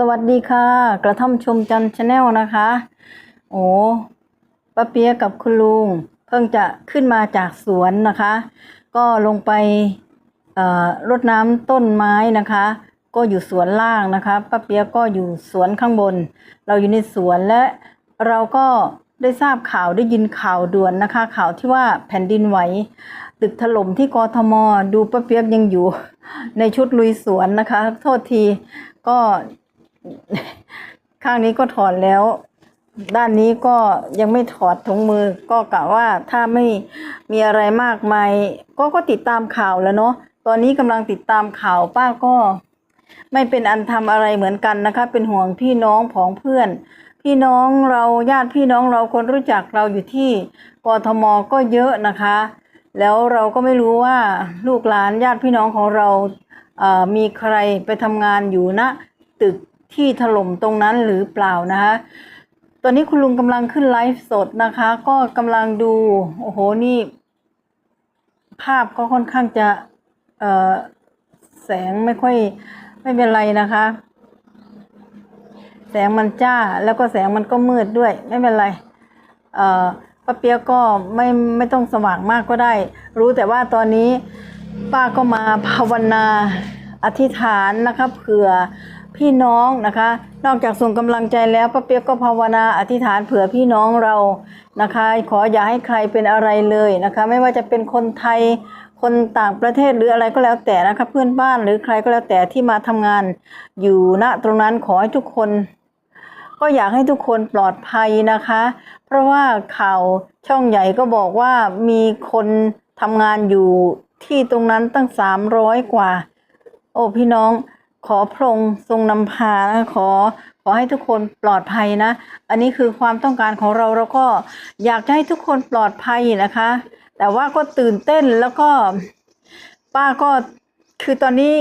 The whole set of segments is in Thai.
สวัสดีค่ะ กระท่อมชมจันชาแนลนะคะ โอ้ป้าเปียกกับคุณลุง เพิ่งจะขึ้นมาจากสวนนะคะ ก็ลงไปเอ่อรดน้ำต้นไม้นะคะ ก็อยู่สวนล่างนะคะป้าเปียกก็อยู่สวนข้างบน เราอยู่ในสวนและเราก็ได้ทราบข่าวได้ยินข่าวด่วนนะคะ ข่าวที่ว่าแผ่นดินไหว ตึกถล่มที่กทม ดูป้าเปียกยังอยู่ ในชุดลุยสวนนะคะ โทษทีก็ ข้างนี้ก็ถอดแล้ว ด้านนี้ก็ยังไม่ถอดถุงมือ ก็กะว่าถ้าไม่มีอะไรมากมายก็ก็ติดตามข่าวแล้วเนาะตอนนี้กำลังติดตามข่าวป้าก็ ไม่เป็นอันทำอะไรเหมือนกันนะคะ เป็นห่วงพี่น้องผองเพื่อน พี่น้องเราญาติพี่น้องเราคนรู้จักเราอยู่ที่กทมก็เยอะนะคะ แล้วเราก็ไม่รู้ว่าลูกหลานญาติพี่น้องของเราเอ่อมีใครไปทำงานอยู่ณตึก ที่ถล่มตรงนั้นหรือเปล่านะคะตอนนี้คุณลุงกำลังขึ้นไลฟ์สดนะคะ ก็กำลังดู โอ้โหนี่ ภาพก็ค่อนข้างจะเอ่อแสงไม่ค่อยไม่เป็นไรนะคะ แสงมันจ้าแล้วก็แสงมันก็มืดด้วย ไม่เป็นไรเอ่อป้าเปียกก็ไม่ไม่ต้องสว่างมากก็ได้ รู้แต่ว่าตอนนี้ป้าก็มาภาวนาอธิษฐานนะคะเผื่อ พี่น้องนะคะ นอกจากส่งกำลังใจแล้วป้าเปียกก็ภาวนาอธิษฐานเผื่อพี่น้องเรานะคะ ขออย่าให้ใครเป็นอะไรเลยนะคะ ไม่ว่าจะเป็นคนไทยคนต่างประเทศหรืออะไรก็แล้วแต่นะคะเพื่อนบ้านหรือใครก็แล้วแต่ที่มาทำงานอยู่ณตรงนั้นขอให้ทุกคน ก็อยากให้ทุกคนปลอดภัยนะคะ เพราะว่าข่าวช่องใหญ่ก็บอกว่ามีคนทำงานอยู่ที่ตรงนั้นตั้งสามร้อยกว่า โอ้พี่น้อง ขอพระองค์ทรงนำพานะขอขอให้ทุกคนปลอดภัยนะ อันนี้คือความต้องการของเราเราก็อยากจะให้ทุกคนปลอดภัยนะคะ แต่ว่าก็ตื่นเต้นแล้วก็ป้าก็คือตอนนี้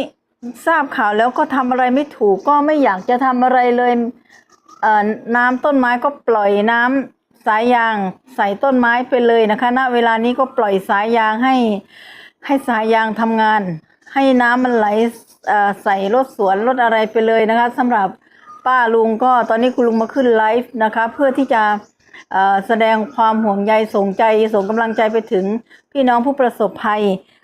ทราบข่าวแล้วก็ทำอะไรไม่ถูกก็ไม่อยากจะทำอะไรเลยเอ่อน้ำต้นไม้ก็ปล่อยน้ำสายยางใส่ต้นไม้ไปเลยนะคะณเวลานี้ก็ปล่อยสายยางให้ให้สายยางทำงาน ให้น้ำมันไหล ใส่รถสวนรถอะไรไปเลยนะคะสำหรับป้าลุงก็ตอนนี้คุณลุงมาขึ้นไลฟ์นะคะ เพื่อที่จะแสดงความห่วงใยส่งใจส่งกำลังใจไปถึงพี่น้องผู้ประสบภัย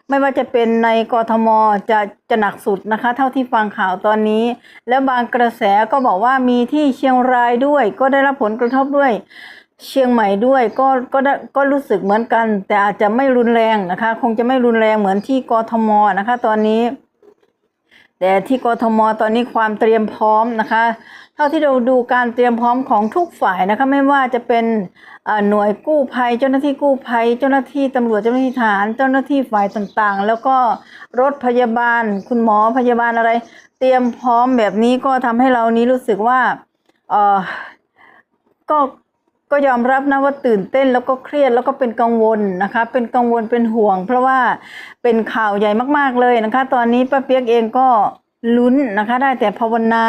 ไม่ว่าจะเป็นในกทมจะจะหนักสุดนะคะ เท่าที่ฟังข่าวตอนนี้ แล้วบางกระแสก็บอกว่ามีที่เชียงรายด้วย ก็ได้รับผลกระทบด้วยเชียงใหม่ด้วยก็ก็ก็รู้สึกเหมือนกัน แต่อาจจะไม่รุนแรงนะคะ คงจะไม่รุนแรงเหมือนที่กทมนะคะ ตอนนี้ แต่ที่กทมตอนนี้ความเตรียมพร้อมนะคะ เท่าที่เราดูการเตรียมพร้อมของทุกฝ่ายนะคะไม่ว่าจะเป็นหน่วยกู้ภัย เจ้าหน้าที่กู้ภัย เจ้าหน้าที่ตำรวจเจ้าหน้าที่ทหารเจ้าหน้าที่ฝ่ายต่างๆ แล้วก็รถพยาบาล คุณหมอพยาบาลอะไร เตรียมพร้อมแบบนี้ก็ทำให้เรานี้รู้สึกว่าเออก็ ก็ยอมรับนะว่าตื่นเต้นแล้วก็เครียดแล้วก็เป็นกังวลนะคะ เป็นกังวลเป็นห่วง เพราะว่าเป็นข่าวใหญ่มากๆเลยนะคะ ตอนนี้ป้าเปียกเองก็ลุ้นนะคะ ได้แต่ภาวนา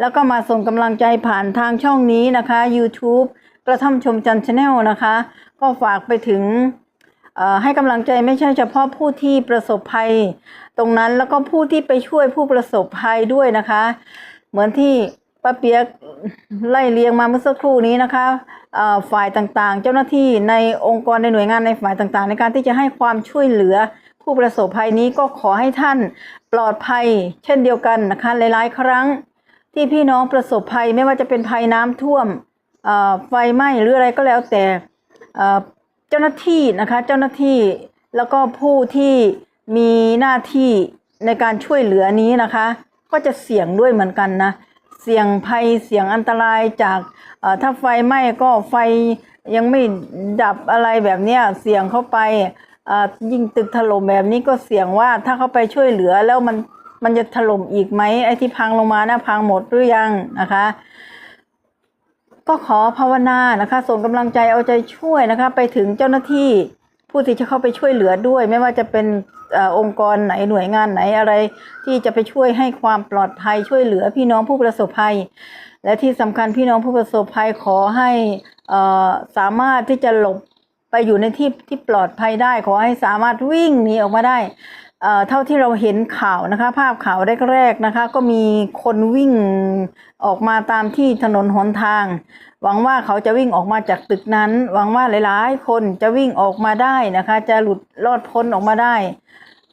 แล้วก็มาส่งกำลังใจผ่านทางช่องนี้นะคะ YouTube กระท่อมชมจันชาแนลนะคะ ก็ฝากไปถึงให้กำลังใจไม่ใช่เฉพาะผู้ที่ประสบภัย ตรงนั้นแล้วก็ผู้ที่ไปช่วยผู้ประสบภัยด้วยนะคะ เหมือนที่ ป้าเปียกไล่เลียงมาเมื่อสักครู่นี้นะคะฝ่ายต่างๆ เจ้าหน้าที่ในองค์กรในหน่วยงานในฝ่ายต่างๆ ในการที่จะให้ความช่วยเหลือผู้ประสบภัยนี้ก็ขอให้ท่านปลอดภัย เช่นเดียวกันนะคะหลายๆ ครั้งที่พี่น้องประสบภัยไม่ว่าจะเป็นภัยน้ำท่วมไฟไหม้หรืออะไรก็แล้วแต่เจ้าหน้าที่นะคะเจ้าหน้าที่แล้วก็ผู้ที่มีหน้าที่ในการช่วยเหลือนี้นะคะ ก็จะเสี่ยงด้วยเหมือนกันนะ เสี่ยงภัยเสี่ยงอันตรายจากถ้าไฟไหม้ก็ไฟยังไม่ดับอะไรแบบเนี้ยเสี่ยงเข้าไปยิ่งตึกถล่มแบบนี้ก็เสี่ยงว่าถ้าเขาไปช่วยเหลือแล้วมันมันจะถล่มอีกไหมไอ้ที่พังลงมานะพังหมดหรือยังนะคะ ก็ขอภาวนานะคะ ส่งกำลังใจเอาใจช่วยนะคะ ไปถึงเจ้าหน้าที่ ผู้ที่จะเข้าไปช่วยเหลือด้วย ไม่ว่าจะเป็นอองค์กรไหนหน่วยงานไหนอะไร ที่จะไปช่วยให้ความปลอดภัยช่วยเหลือพี่น้องผู้ประสบภัย และที่สำคัญพี่น้องผู้ประสบภัยขอให้เอ่อสามารถที่จะหลบไปอยู่ในที่ที่ปลอดภัยได้ ขอให้สามารถวิ่งหนีออกมาได้ เอ่อเท่าที่เราเห็นข่าวนะคะ ภาพข่าวแรกๆนะคะ ก็มีคนวิ่งออกมาตามที่ถนนหนทาง หวังว่าเขาจะวิ่งออกมาจากตึกนั้น หวังว่าหลายๆ คนจะวิ่งออกมาได้นะคะ จะหลุดรอดพ้นออกมาได้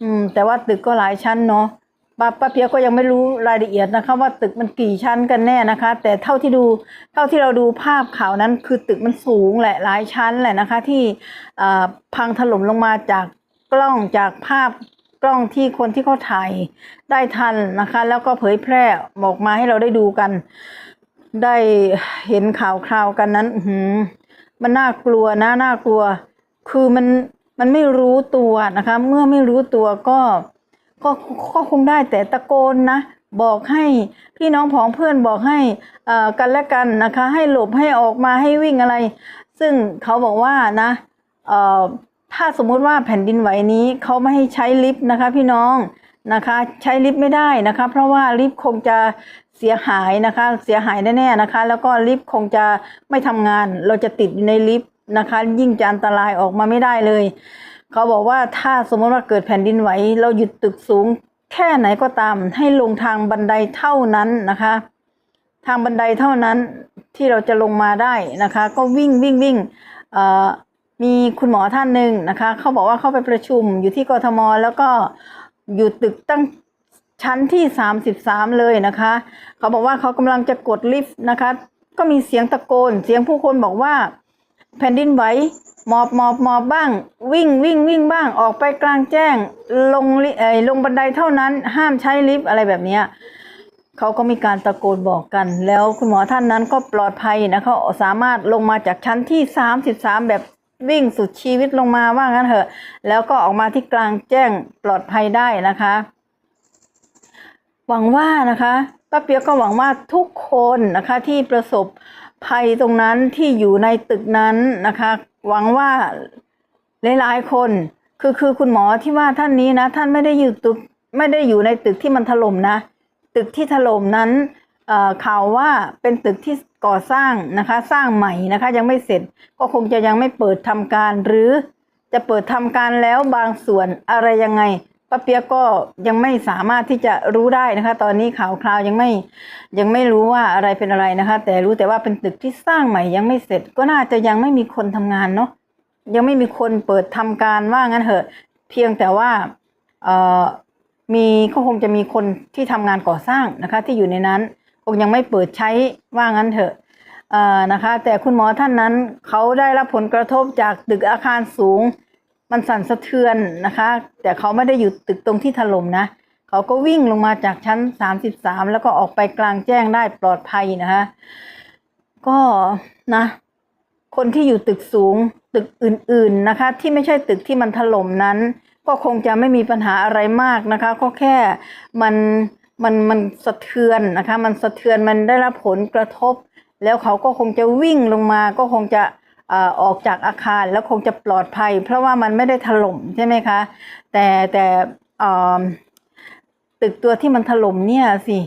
อืม แต่ว่าตึกก็หลายชั้นเนาะป้าป้าเพียก็ยังไม่รู้รายละเอียดนะคะว่าตึกมันกี่ชั้นกันแน่นะคะ แต่เท่าที่ดูเท่าที่เราดูภาพข่าวนั้นคือตึกมันสูงแหละหลายชั้นแหละนะคะ ที่เอ่อพังถล่มลงมาจากกล้องจากภาพ กล้องที่คนที่เขาถ่ายได้ทันนะคะ แล้วก็เผยแพร่ออกมาให้เราได้ดูกัน ได้เห็นข่าวคราวกันนั้นหืมันน่ากลัวนะน่ากลัว คือมันมันไม่รู้ตัวนะคะ เมื่อไม่รู้ตัวก็ก็ก็คงได้แต่ตะโกนนะ บอกให้พี่น้องผองเพื่อนบอกให้อ่อกันและกันนะคะ ให้หลบให้ออกมาให้วิ่งอะไร ซึ่งเขาบอกว่านะอ่อ ถ้าสมมุติว่าแผ่นดินไหวนี้เขาไม่ให้ใช้ลิฟต์นะคะ พี่น้องนะคะใช้ลิฟต์ไม่ได้นะคะ เพราะว่าลิฟต์คงจะเสียหายนะคะ เสียหายแน่ๆนะคะ แล้วก็ลิฟต์คงจะไม่ทำงาน เราจะติดอยู่ในลิฟต์นะคะ ยิ่งจะอันตรายออกมาไม่ได้เลย เขาบอกว่าถ้าสมมติว่าเกิดแผ่นดินไหว เราหยุดตึกสูง แค่ไหนก็ตาม ให้ลงทางบันไดเท่านั้นนะคะ ทางบันไดเท่านั้นที่เราจะลงมาได้นะคะ ก็วิ่งวิ่งวิ่งเอ่อ มีคุณหมอท่านหนึ่งนะคะเขาบอกว่าเขาไปประชุมอยู่ที่กทม แล้วก็อยู่ตึกตั้งชั้นที่สามสิบสามเลยนะคะ เขาบอกว่าเขากำลังจะกดลิฟต์นะคะ ก็มีเสียงตะโกน เสียงผู้คนบอกว่าแผ่นดินไหวหมอบหมอบหมอบบ้าง วิ่งวิ่งวิ่งบ้างออกไปกลางแจ้ง ลงลิเอ่อลงบันไดเท่านั้นห้ามใช้ลิฟต์อะไรแบบนี้เขาก็มีการตะโกนบอกกัน แล้วคุณหมอท่านนั้นก็ปลอดภัยนะเขาสามารถลงมาจากชั้นที่ 33 แบบ วิ่งสุดชีวิตลงมาว่างั้นเถอะ แล้วก็ออกมาที่กลางแจ้งปลอดภัยได้นะคะ หวังว่านะคะป้าเปียกก็หวังว่าทุกคนนะคะที่ประสบภัยตรงนั้นที่อยู่ในตึกนั้นนะคะ หวังว่าหลายๆคนคือคือคุณหมอที่ว่าท่านนี้นะ ท่านไม่ได้อยู่ตึกไม่ได้อยู่ในตึกที่มันถล่มนะ ตึกที่ถล่มนั้น ข่าวว่าเป็นตึกที่ก่อสร้างนะคะ สร้างใหม่นะคะ ยังไม่เสร็จก็คงจะยังไม่เปิดทำการหรือจะเปิดทำการแล้วบางส่วนอะไรยังไงป้าเปียกก็ยังไม่สามารถที่จะรู้ได้นะคะ ตอนนี้ข่าวคราวยังไม่ยังไม่รู้ว่าอะไรเป็นอะไรนะคะ แต่รู้แต่ว่าเป็นตึกที่สร้างใหม่ยังไม่เสร็จ ก็น่าจะยังไม่มีคนทำงานเนาะยังไม่มีคนเปิดทำการว่างั้นเหอะ เพียงแต่ว่าเอ่อมีก็คงจะมีคนที่ทำงานก่อสร้างนะคะ ที่อยู่ในนั้น ยังไม่เปิดใช้ว่างั้นเถอะนะคะ แต่คุณหมอท่านนั้นเขาได้รับผลกระทบจากตึกอาคารสูง มันสั่นสะเทือนนะคะ แต่เขาไม่ได้อยู่ตึกตรงที่ถล่มนะเขาก็วิ่งลงมาจากชั้น 33 แล้วก็ออกไปกลางแจ้งได้ปลอดภัยนะคะก็นะคนที่อยู่ตึกสูงตึกอื่นๆนะคะ ที่ไม่ใช่ตึกที่มันถล่มนั้น ก็คงจะไม่มีปัญหาอะไรมากนะคะ ก็แค่มัน มันมันสะเทือนนะคะ มันสะเทือนมันได้รับผลกระทบ แล้วเขาก็คงจะวิ่งลงมาก็คงจะออกจากอาคารแล้วคงจะปลอดภัย เพราะว่ามันไม่ได้ถล่มใช่ไหมคะ แต่แต่ตึกตัวที่มันถล่มเนี่ยสิ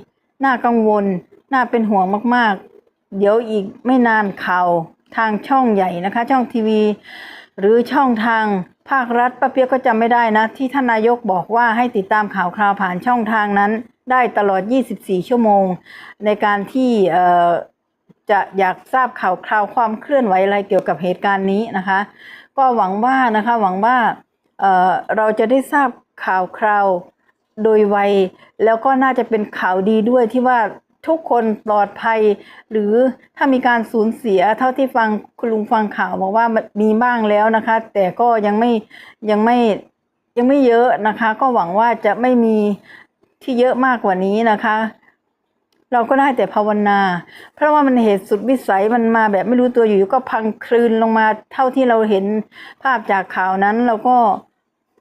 น่ากังวลน่าเป็นห่วงมากๆ เดี๋ยวอีกไม่นานข่าวทางช่องใหญ่นะคะ ช่องทีวี หรือช่องทางภาครัฐป้าเปียกก็จำไม่ได้นะ ที่ท่านนายกบอกว่าให้ติดตามข่าวคราวผ่านช่องทางนั้น ได้ตลอด 24 ชั่วโมง ในการที่จะอยากทราบข่าวคราวความเคลื่อนไหวอะไรเกี่ยวกับเหตุการณ์นี้นะคะ ก็หวังว่านะคะหวังว่าเเราจะได้ทราบข่าวคราวโดยไว แล้วก็น่าจะเป็นข่าวดีด้วยที่ว่าทุกคนปลอดภัย หรือถ้ามีการสูญเสียเท่าที่ฟังคุณลุงฟังข่าวบอกว่ามันมีบ้างแล้วนะคะ แต่ก็ยังไม่ยังไม่ยังไม่เยอะนะคะ ก็หวังว่าจะไม่มี ที่เยอะมากกว่านี้นะคะ เราก็ได้แต่ภาวนา เพราะว่ามันเหตุสุดวิสัยมันมาแบบไม่รู้ตัวอยู่ๆก็พังคลืนลงมาเท่าที่เราเห็นภาพจากข่าวนั้นเราก็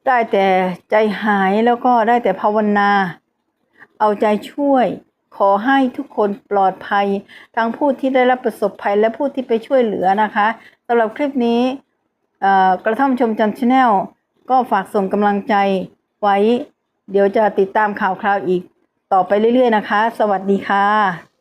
ได้แต่ใจหายแล้วก็ได้แต่ภาวนา เอาใจช่วย ขอให้ทุกคนปลอดภัย ทั้งผู้ที่ได้รับประสบภัยและผู้ที่ไปช่วยเหลือนะคะสำหรับคลิปนี้กระท่อมชมจันชาแนลก็ฝากส่งกำลังใจไว้ เดี๋ยวจะติดตามข่าวคราวอีกต่อไปเรื่อยๆนะคะ สวัสดีค่ะ